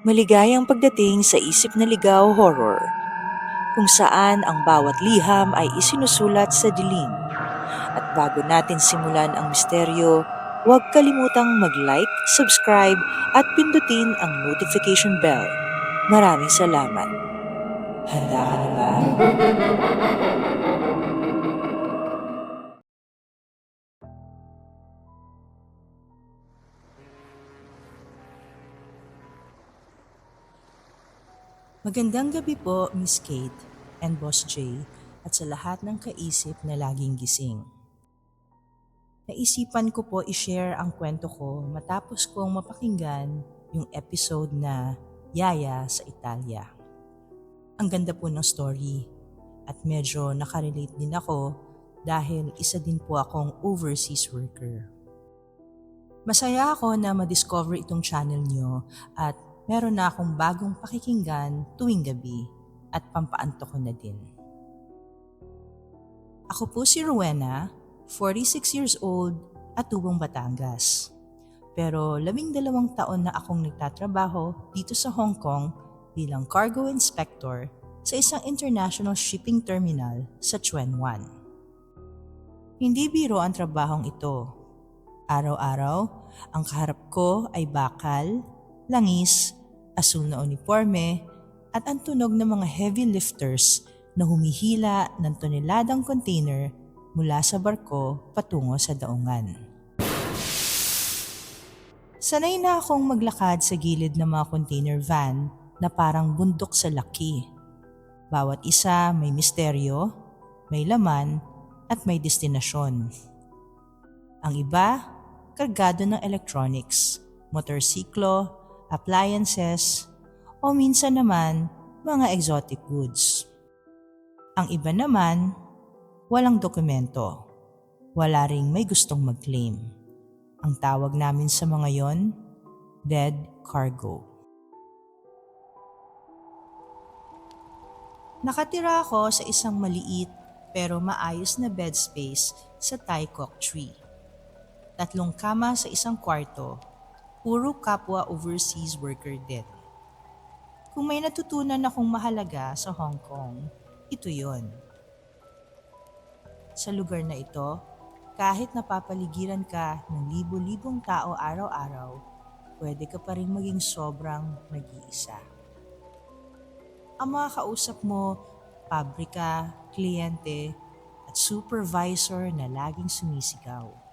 Maligayang pagdating sa Isip na Ligaw Horror, kung saan ang bawat liham ay isinusulat sa dilim. At bago natin simulan ang misteryo, huwag kalimutang mag-like, subscribe at pindutin ang notification bell. Maraming salamat. Handa ka na ba? Magandang gabi po, Miss Kate and Boss Jay at sa lahat ng kaisip na laging gising. Naisipan ko po i-share ang kwento ko matapos kong mapakinggan yung episode na Yaya sa Italia. Ang ganda po ng story at medyo nakarelate din ako dahil isa din po akong overseas worker. Masaya ako na ma-discover itong channel nyo at meron na akong bagong pakikinggan tuwing gabi at pampaanto ko na din. Ako po si Rowena, 46 years old at tubong Batangas. Pero labing dalawang taon na akong nagtatrabaho dito sa Hong Kong bilang cargo inspector sa isang international shipping terminal sa Chuan Wan. Hindi biro ang trabahong ito. Araw-araw, ang kaharap ko ay bakal, langis, asul na uniforme at ang tunog ng mga heavy lifters na humihila ng toneladang container mula sa barko patungo sa daungan. Sanay na akong maglakad sa gilid ng mga container van na parang bundok sa laki. Bawat isa may misteryo, may laman, at may destinasyon. Ang iba, kargado ng electronics, motorsiklo, appliances, o minsan naman mga exotic goods. Ang iba naman, walang dokumento. Wala ring may gustong mag-claim. Ang tawag namin sa mga yon, dead cargo. Nakatira ako sa isang maliit pero maayos na bed space sa Tai Kok Tree. Tatlong kama sa isang kwarto, puro kapwa overseas worker din. Kung may natutunan akong mahalaga sa Hong Kong, ito yon. Sa lugar na ito, kahit napapaligiran ka ng libo-libong tao araw-araw, pwede ka pa rin maging sobrang nag-iisa. Ang mga kausap mo, pabrika, kliyente, at supervisor na laging sumisigaw.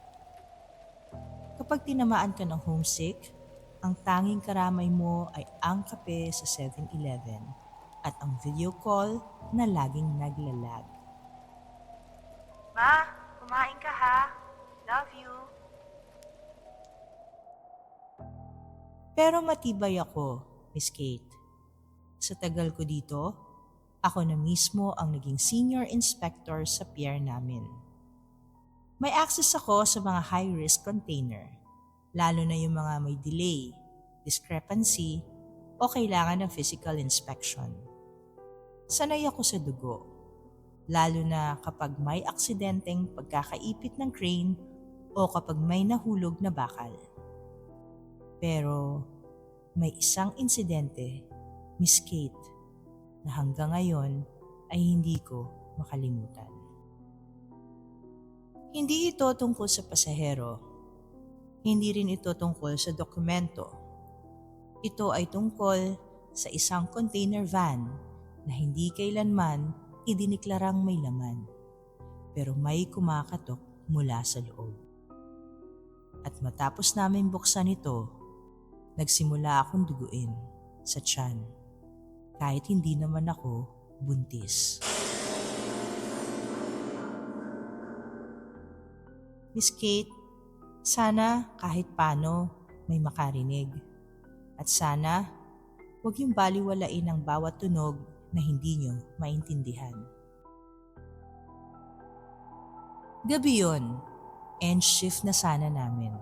Kapag tinamaan ka ng homesick, ang tanging karamay mo ay ang kape sa 7-Eleven at ang video call na laging naglalag. Ma, kumain ka ha. Love you. Pero matibay ako, Miss Kate. Sa tagal ko dito, ako na mismo ang naging senior inspector sa pier namin. May access ako sa mga high-risk container, lalo na yung mga may delay, discrepancy, o kailangan ng physical inspection. Sanay ako sa dugo, lalo na kapag may aksidenteng pagkakaipit ng crane o kapag may nahulog na bakal. Pero may isang insidente, Miss Kate, na hanggang ngayon ay hindi ko makalimutan. Hindi ito tungkol sa pasahero. Hindi rin ito tungkol sa dokumento. Ito ay tungkol sa isang container van na hindi kailanman idiniklarang may laman, pero may kumakatok mula sa loob. At matapos namin buksan ito, nagsimula akong duguin sa tiyan, kahit hindi naman ako buntis. Miss Kate, sana kahit paano may makarinig. At sana, huwag yung baliwalain ang bawat tunog na hindi nyo maintindihan. Gabi yon, end shift na sana namin.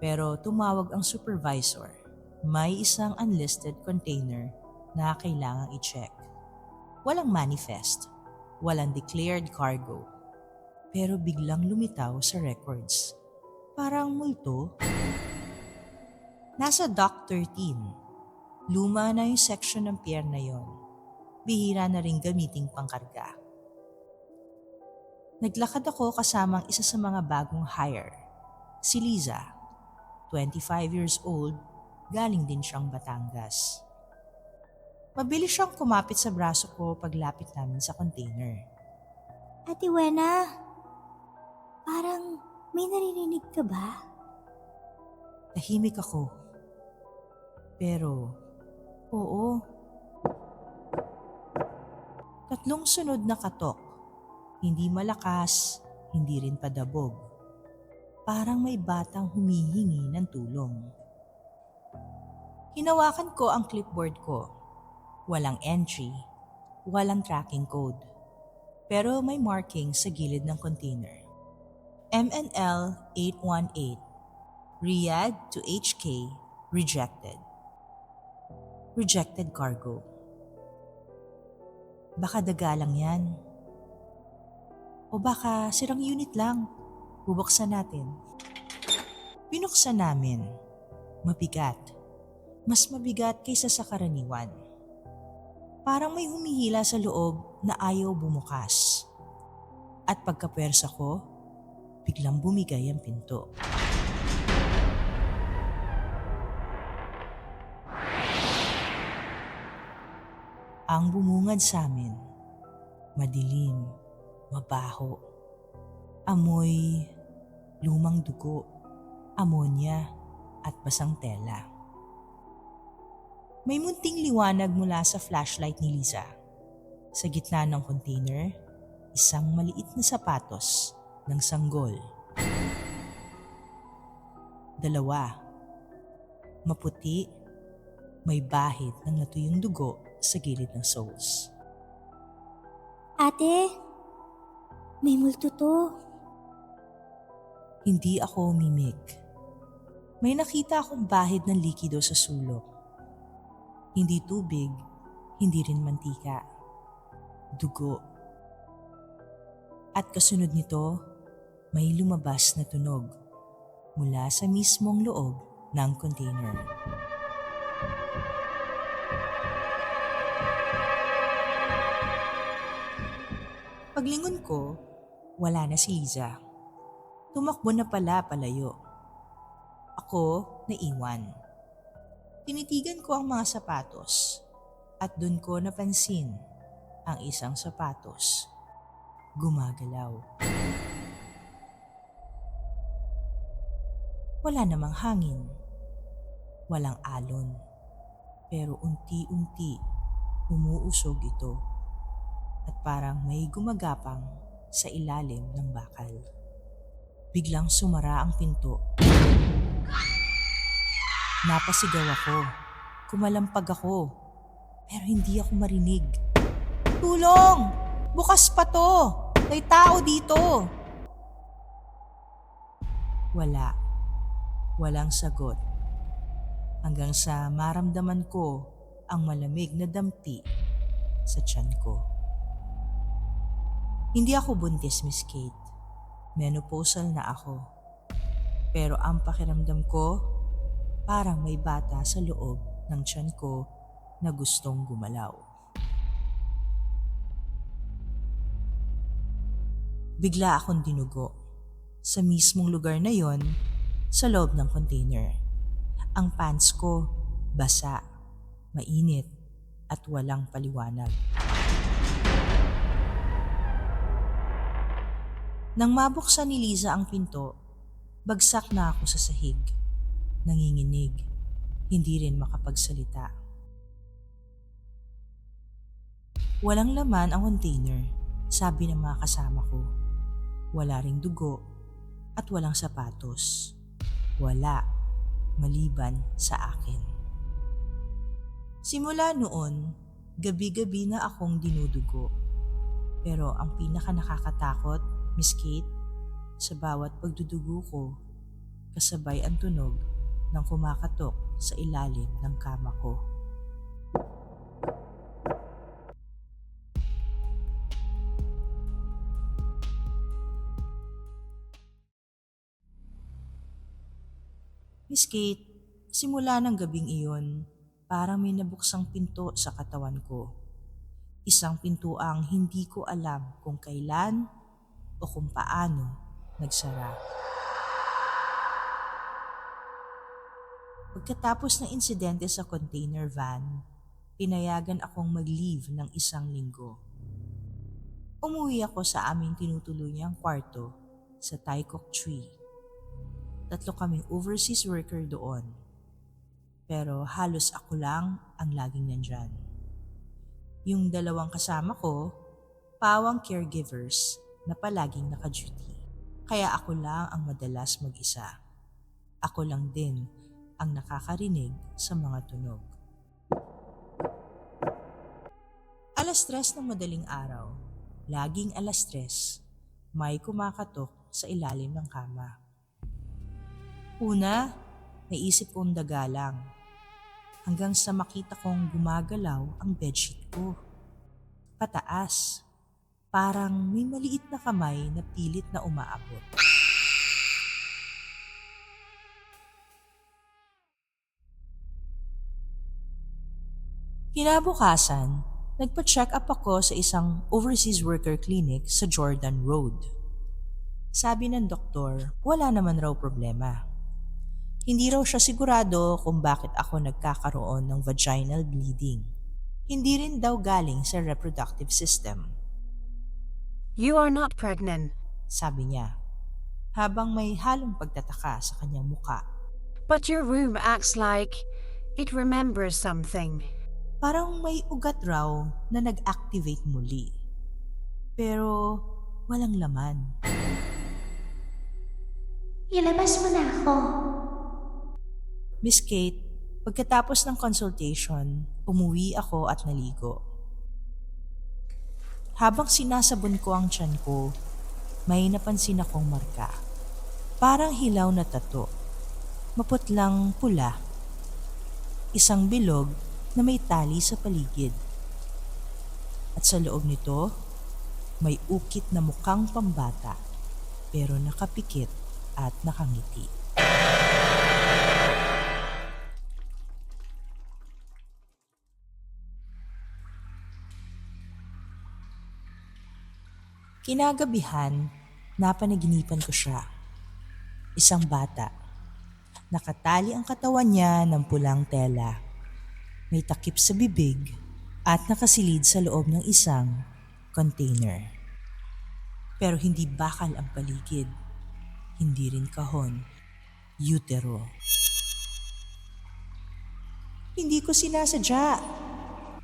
Pero tumawag ang supervisor. May isang unlisted container na kailangang i-check. Walang manifest, walang declared cargo. Pero biglang lumitaw sa records. Parang multo. Nasa Dock 13. Luma na yung section ng pier na yon. Bihira na rin gamiting pangkarga. Naglakad ako kasamang isa sa mga bagong hire, si Liza. 25 years old, galing din siyang Batangas. Mabilis siyang kumapit sa braso ko paglapit namin sa container. Ate Wena, parang may naririnig ka ba? Tahimik ako. Pero, oo. Tatlong sunod na katok. Hindi malakas, hindi rin padabog. Parang may batang humihingi ng tulong. Hinawakan ko ang clipboard ko. Walang entry, walang tracking code. Pero may marking sa gilid ng container. MNL 818 Riyadh to HK, rejected. Rejected cargo. Baka daga lang yan. O baka sirang unit lang. Bubuksan natin. Binuksan namin. Mabigat. Mas mabigat kaysa sa karaniwan. Parang may humihila sa loob na ayaw bumukas. At pagkapwersa ko, biglang bumigay ang pinto. Ang bumungad sa amin, madilim, mabaho, amoy lumang dugo, amonya at basang tela. May munting liwanag mula sa flashlight ni Liza. Sa gitna ng container, isang maliit na sapatos ng sanggol. Dalawa. Maputi, may bahid ng natuyong dugo sa gilid ng soles. Ate, may multo to. Hindi ako mimik. May nakita akong bahid ng likido sa sulok. Hindi tubig, hindi rin mantika. Dugo. At kasunod nito, may lumabas na tunog mula sa mismong loob ng container. Paglingon ko, wala na si Liza. Tumakbo na pala palayo. Ako naiwan. Tinitigan ko ang mga sapatos at doon ko napansin ang isang sapatos. Gumagalaw. Wala namang hangin. Walang alon. Pero unti-unti umuusog ito at parang may gumagapang sa ilalim ng bakal. Biglang sumara ang pinto. Napasigaw ako. Kumalampag ako. Pero hindi ako marinig. Tulong! Bukas pa to! May tao dito! Wala. Walang sagot. Hanggang sa maramdaman ko ang malamig na dampi sa tiyan ko. Hindi ako buntis, Miss Kate. Menopausal na ako. Pero ang pakiramdam ko, parang may bata sa loob ng tiyan ko na gustong gumalaw. Bigla akong dinugo. Sa mismong lugar na yon, sa loob ng container. Ang pants ko, basa, mainit, at walang paliwanag. Nang mabuksan ni Liza ang pinto, bagsak na ako sa sahig. Nanginginig, hindi rin makapagsalita. Walang laman ang container, sabi ng mga kasama ko. Wala ring dugo at walang sapatos. Wala, maliban sa akin. Simula noon, gabi-gabi na akong dinudugo. Pero ang pinaka nakakatakot, Miss Kate, sa bawat pagdudugo ko, kasabay ang tunog ng kumakatok sa ilalim ng kama ko. Miss Kate, simula ng gabing iyon, parang may nabuksang pinto sa katawan ko. Isang pintuang hindi ko alam kung kailan o kung paano nagsara. Pagkatapos ng insidente sa container van, pinayagan akong mag-leave ng isang linggo. Umuwi ako sa aming tinutuluyang kwarto sa Taikok Tree. Tatlo kaming overseas worker doon. Pero halos ako lang ang laging nandyan. Yung dalawang kasama ko, pawang caregivers na palaging naka-duty. Kaya ako lang ang madalas mag-isa. Ako lang din ang nakakarinig sa mga tunog. Alas tres ng madaling araw, laging alas tres, may kumakatok sa ilalim ng kama. Una, naisip kong dagalang. Hanggang sa makita kong gumagalaw ang bedsheet ko. Pataas. Parang may maliit na kamay na pilit na umaabot. Kinabukasan, nagpa-check up ako sa isang overseas worker clinic sa Jordan Road. Sabi ng doktor, wala naman raw problema. Hindi raw siya sigurado kung bakit ako nagkakaroon ng vaginal bleeding. Hindi rin daw galing sa reproductive system, You are not pregnant, sabi niya. Habang may halong pagtataka sa kanyang muka. but your room acts like it remembers something. Parang may ugat raw na nag-activate muli. Pero walang laman. Ilabas mo na ako. Miss Kate, pagkatapos ng consultation, umuwi ako at naligo. Habang sinasabon ko ang tiyan ko, may napansin akong marka. Parang hilaw na tato. Maputlang pula. Isang bilog na may tali sa paligid. At sa loob nito, may ukit na mukhang pambata pero nakapikit at nakangiti. Kinagabihan, napanaginipan ko siya. Isang bata. Nakatali ang katawan niya ng pulang tela. May takip sa bibig at nakasilid sa loob ng isang container. Pero hindi bakal ang paligid. Hindi rin kahon. Utero. Hindi ko sinasadya.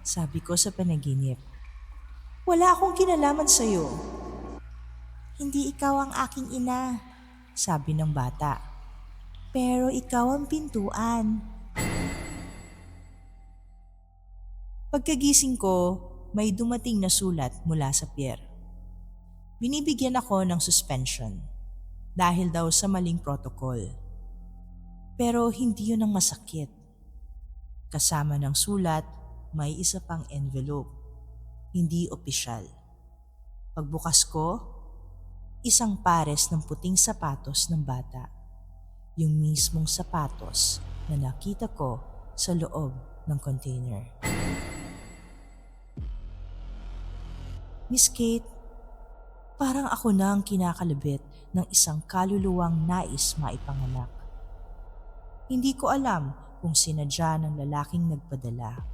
Sabi ko sa panaginip. Wala akong kinalaman sa'yo. Hindi ikaw ang aking ina, sabi ng bata. Pero ikaw ang pintuan. Pagkagising ko, may dumating na sulat mula sa pier. Binibigyan ako ng suspension dahil daw sa maling protocol. Pero hindi yun ang masakit. Kasama ng sulat, may isa pang envelope. Hindi opisyal. Pagbukas ko, isang pares ng puting sapatos ng bata. Yung mismong sapatos na nakita ko sa loob ng container. Miss Kate, parang ako na ang kinakalabit ng isang kaluluwang nais maipanganak. Hindi ko alam kung sinadya ng lalaking nagpadala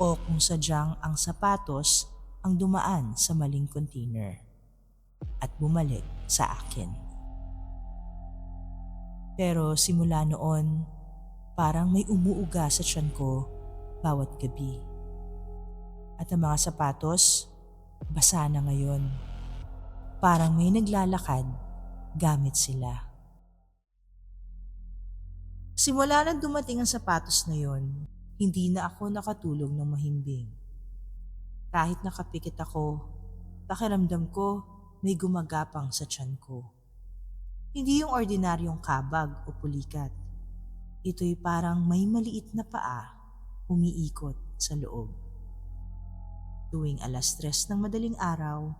o kung sadyang ang sapatos ang dumaan sa maling container at bumalik sa akin. Pero simula noon, parang may umuuga sa tiyan ko bawat gabi. At ang mga sapatos, basa na ngayon. Parang may naglalakad gamit sila. Simula nang dumating ang sapatos na yon, hindi na ako nakatulog ng mahimbing. Kahit nakapikit ako, pakiramdam ko may gumagapang sa tiyan ko. Hindi yung ordinaryong kabag o pulikat. Ito'y parang may maliit na paa umiikot sa loob. Tuwing alas tres ng madaling araw,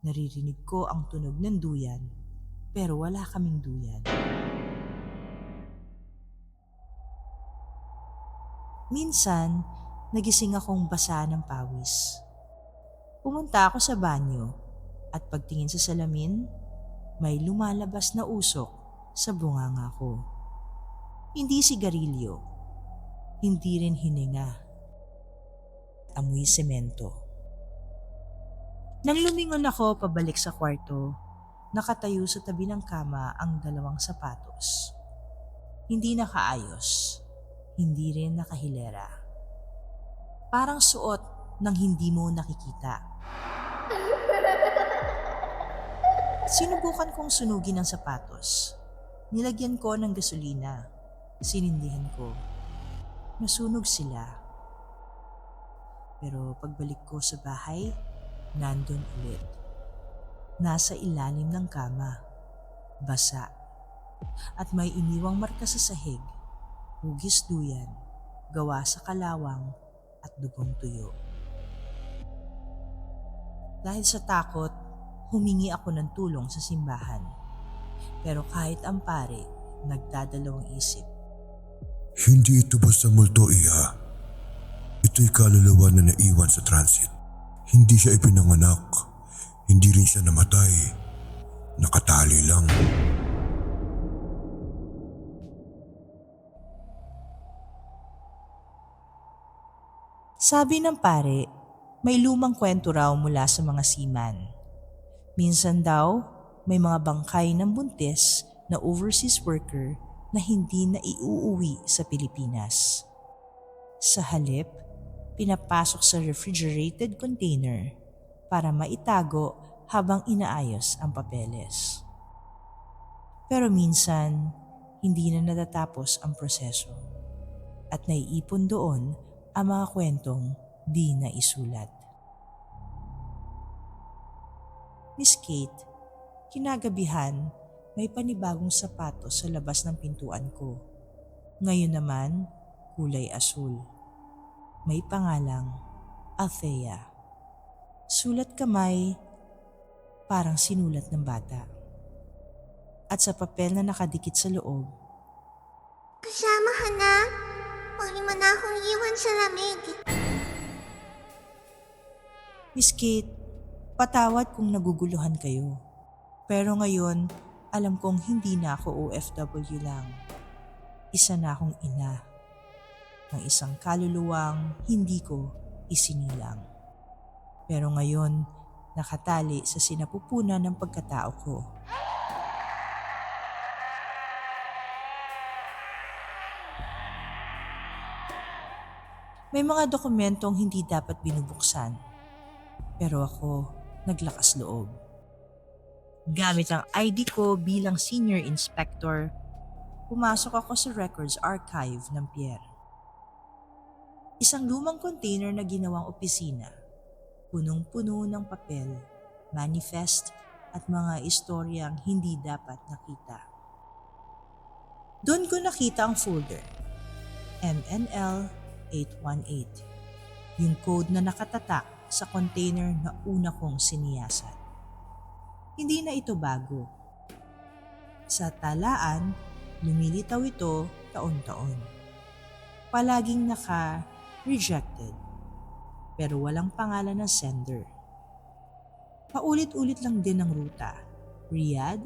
naririnig ko ang tunog ng duyan pero wala kaming duyan. Minsan, nagising akong basa ng pawis. Pumunta ako sa banyo at pagtingin sa salamin, may lumalabas na usok sa bunganga ko. Hindi sigarilyo, hindi rin hininga. Amoy semento. Nang lumingon ako pabalik sa kwarto, nakatayo sa tabi ng kama ang dalawang sapatos. Hindi nakaayos, hindi rin nakahilera. Parang suot ng hindi mo nakikita. Sinubukan kong sunugin ang sapatos. Nilagyan ko ng gasolina. Sinindihan ko. Nasunog sila. Pero pagbalik ko sa bahay, nandun ulit. Nasa ilalim ng kama. Basa. At may iniwang marka sa sahig. Hugis duyan. Gawa sa kalawang at dugong tuyo. Dahil sa takot, humingi ako ng tulong sa simbahan. Pero kahit ang pare, nagdadalawang isip. Hindi ito basta multo, Iha. Ito'y kaluluwa na naiwan sa transit. Hindi siya ipinanganak. Hindi rin siya namatay. Nakatali lang. Sabi ng pare, may lumang kwento raw mula sa mga seaman. Minsan daw, may mga bangkay ng buntis na overseas worker na hindi na iuuwi sa Pilipinas. Sa halip, pinapasok sa refrigerated container para maitago habang inaayos ang papeles. Pero minsan, hindi na natatapos ang proseso at naiipon doon ang mga kwentong di na isulat. Miss Kate, kinagabihan may panibagong sapatos sa labas ng pintuan ko. Ngayon naman, kulay asul. May pangalang Althea. Sulat kamay, parang sinulat ng bata. At sa papel na nakadikit sa loob, Kasama ka na? Huwag mo na akong iwan sa lamig. Miss Kate, patawad kung naguguluhan kayo. Pero ngayon, alam kong hindi na ako OFW lang. Isa na akong ina ng isang kaluluwang hindi ko isinilang. Pero ngayon, nakatali sa sinapupunan ng pagkatao ko. May mga dokumentong hindi dapat binubuksan. Pero ako, naglakas loob. Gamit ang ID ko bilang senior inspector, pumasok ako sa records archive ng Pierre. Isang lumang container na ginawang opisina, punong-puno ng papel, manifest at mga istoryang hindi dapat nakita. Doon ko nakita ang folder, MNL 818, yung code na nakatatak sa container na una kong siniyasat. Hindi na ito bago. Sa talaan, lumilitaw ito taon-taon. Palaging naka-rejected, pero walang pangalan ng sender. Paulit-ulit lang din ang ruta. Riyadh,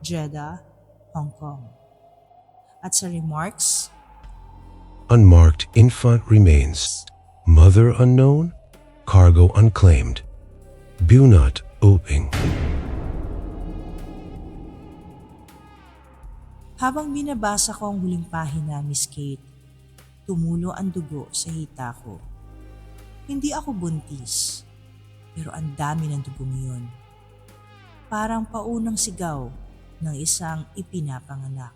Jeddah, Hong Kong. At sa remarks, Unmarked infant remains. Mother unknown. Cargo unclaimed. Bunat Uping. Habang binabasa ko ang huling pahina, Miss Kate, tumulo ang dugo sa hita ko. Hindi ako buntis, pero ang dami ng dugong yun. Parang paunang sigaw ng isang ipinapanganak.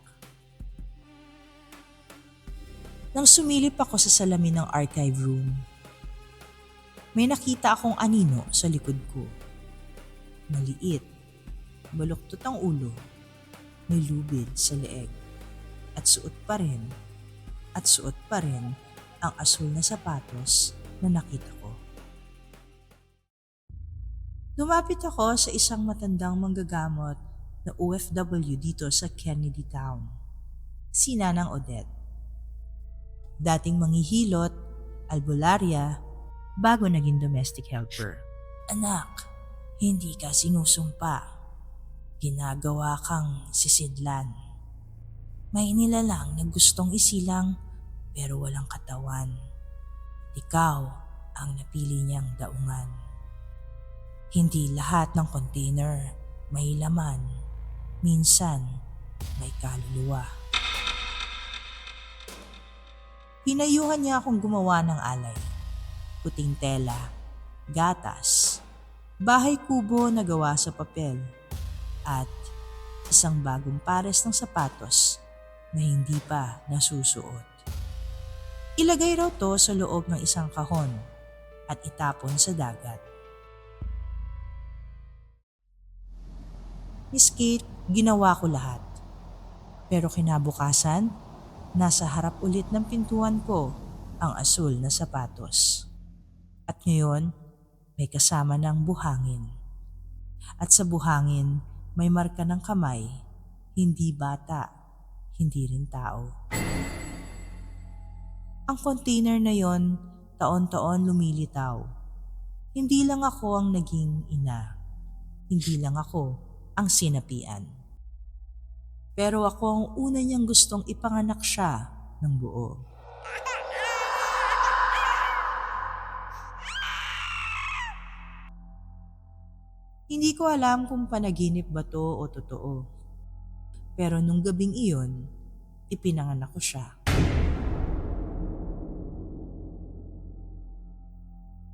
Nang sumilip ako sa salamin ng archive room, may nakita akong anino sa likod ko. Maliit, baluktot ang ulo, may lubid sa leeg, at suot pa rin, at suot pa rin ang asul na sapatos na nakita ko. Lumapit ako sa isang matandang manggagamot na OFW dito sa Kennedy Town. Si Nanang Odette. dating manghihilot, albularya, bago naging domestic helper. Anak, hindi ka sinusumpa. Ginagawa kang sisidlan. May nilalang na gustong isilang pero walang katawan. Ikaw ang napili niyang daungan. Hindi lahat ng container may laman. Minsan may kaluluwa. Pinayuhan niya akong gumawa ng alay. Puting tela, gatas, bahay kubo na gawa sa papel, at isang bagong pares ng sapatos na hindi pa nasusuot. Ilagay raw to sa loob ng isang kahon at itapon sa dagat. Miss Kate, ginawa ko lahat. Pero kinabukasan, nasa harap ulit ng pintuan ko ang asul na sapatos. At ngayon, may kasama ng buhangin. At sa buhangin, may marka ng kamay, hindi bata, hindi rin tao. Ang container na yon, taon-taon lumilitaw. Hindi lang ako ang naging ina. Hindi lang ako ang sinapian. Pero ako ang una niyang gustong ipanganak siya ng buo. Hindi ko alam kung panaginip ba to o totoo. Pero nung gabing iyon, ipinanganak ko siya.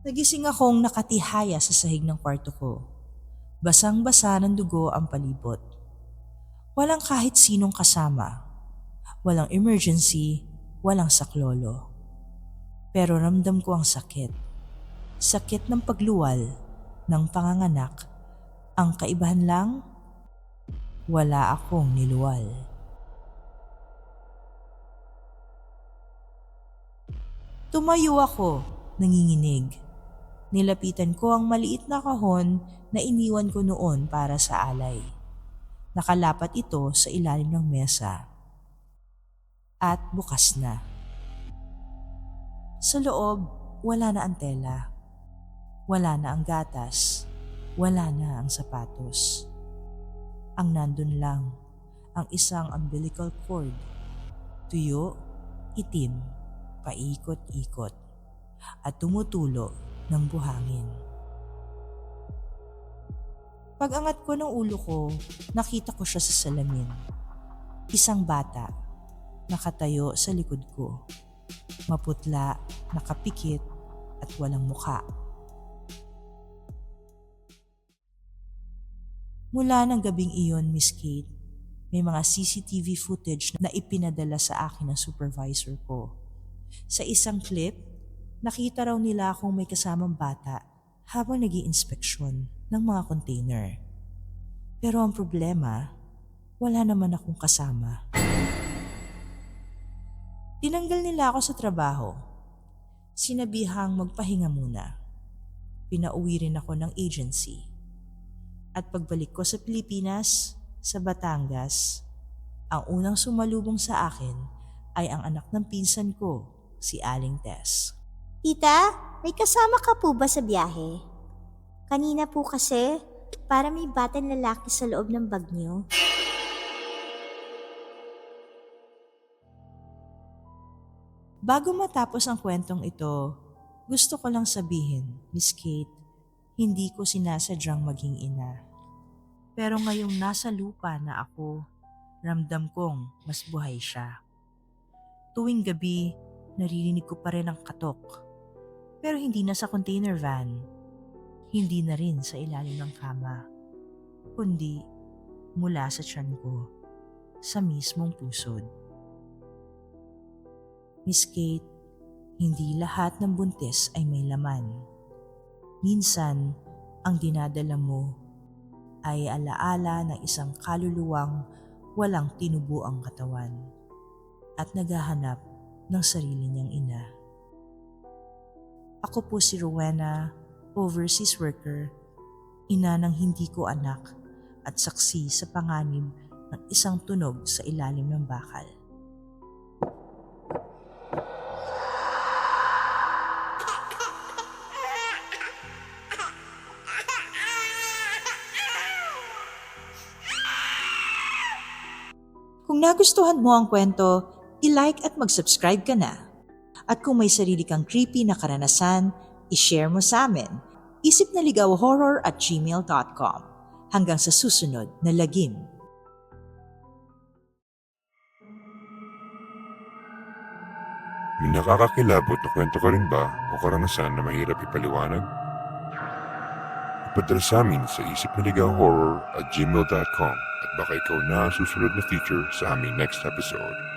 Nagising akong nakatihaya sa sahig ng kwarto ko. Basang-basa ng dugo ang palibot. Walang kahit sinong kasama. Walang emergency, walang saklolo. Pero ramdam ko ang sakit. Sakit ng pagluwal, ng panganganak. Ang kaibahan lang, wala akong niluwal. Tumayo ako, nanginginig. Nilapitan ko ang maliit na kahon na iniwan ko noon para sa alay. Nakalapat ito sa ilalim ng mesa. At bukas na. Sa loob, wala na ang tela. Wala na ang gatas. Wala na ang sapatos. Ang nandun lang, ang isang umbilical cord. Tuyo, itim, paikot-ikot, at tumutulo ng buhangin. Pag-angat ko ng ulo ko, nakita ko siya sa salamin. Isang bata, nakatayo sa likod ko. Maputla, nakapikit, at walang mukha. Mula ng gabing iyon, Miss Kate, may mga CCTV footage na ipinadala sa akin ng supervisor ko. Sa isang clip, nakita raw nila akong may kasamang bata habang nag inspeksyon ng mga container. Pero ang problema, wala naman akong kasama. Tinanggal nila ako sa trabaho. Sinabihang magpahinga muna. Pinauwi rin ako ng agency. At pagbalik ko sa Pilipinas, sa Batangas, ang unang sumalubong sa akin ay ang anak ng pinsan ko, si Aling Tess. Tita, may kasama ka po ba sa biyahe? Kanina po kasi, para may batang lalaki sa loob ng bag niyo. Bago matapos ang kwentong ito, gusto ko lang sabihin, Miss Kate, hindi ko sinasadyang maging ina. Pero ngayong nasa lupa na ako, ramdam kong mas buhay siya. Tuwing gabi, naririnig ko pa rin ang katok. Pero hindi na sa container van. Hindi na rin sa ilalim ng kama. Kundi mula sa tiyan ko, sa mismong pusod. Miss Kate, hindi lahat ng buntis ay may laman. Minsan, ang dinadala mo ay alaala ng isang kaluluwang walang tinubuang katawan at naghahanap ng sarili niyang ina. Ako po si Rowena, overseas worker, ina ng hindi ko anak at saksi sa panganib ng isang tunog sa ilalim ng bakal. Nagustuhan mo ang kwento, i-like at mag-subscribe ka na. At kung may sarili kang creepy na karanasan, i-share mo sa amin. Isip na ligaw horror at gmail.com. Hanggang sa susunod na lagim. May nakakakilabot na kwento ka rin ba o karanasan na mahirap ipaliwanag? Ipadala sa amin sa isip na horror at gmail.com at baka ikaw na susunod na feature sa aming next episode.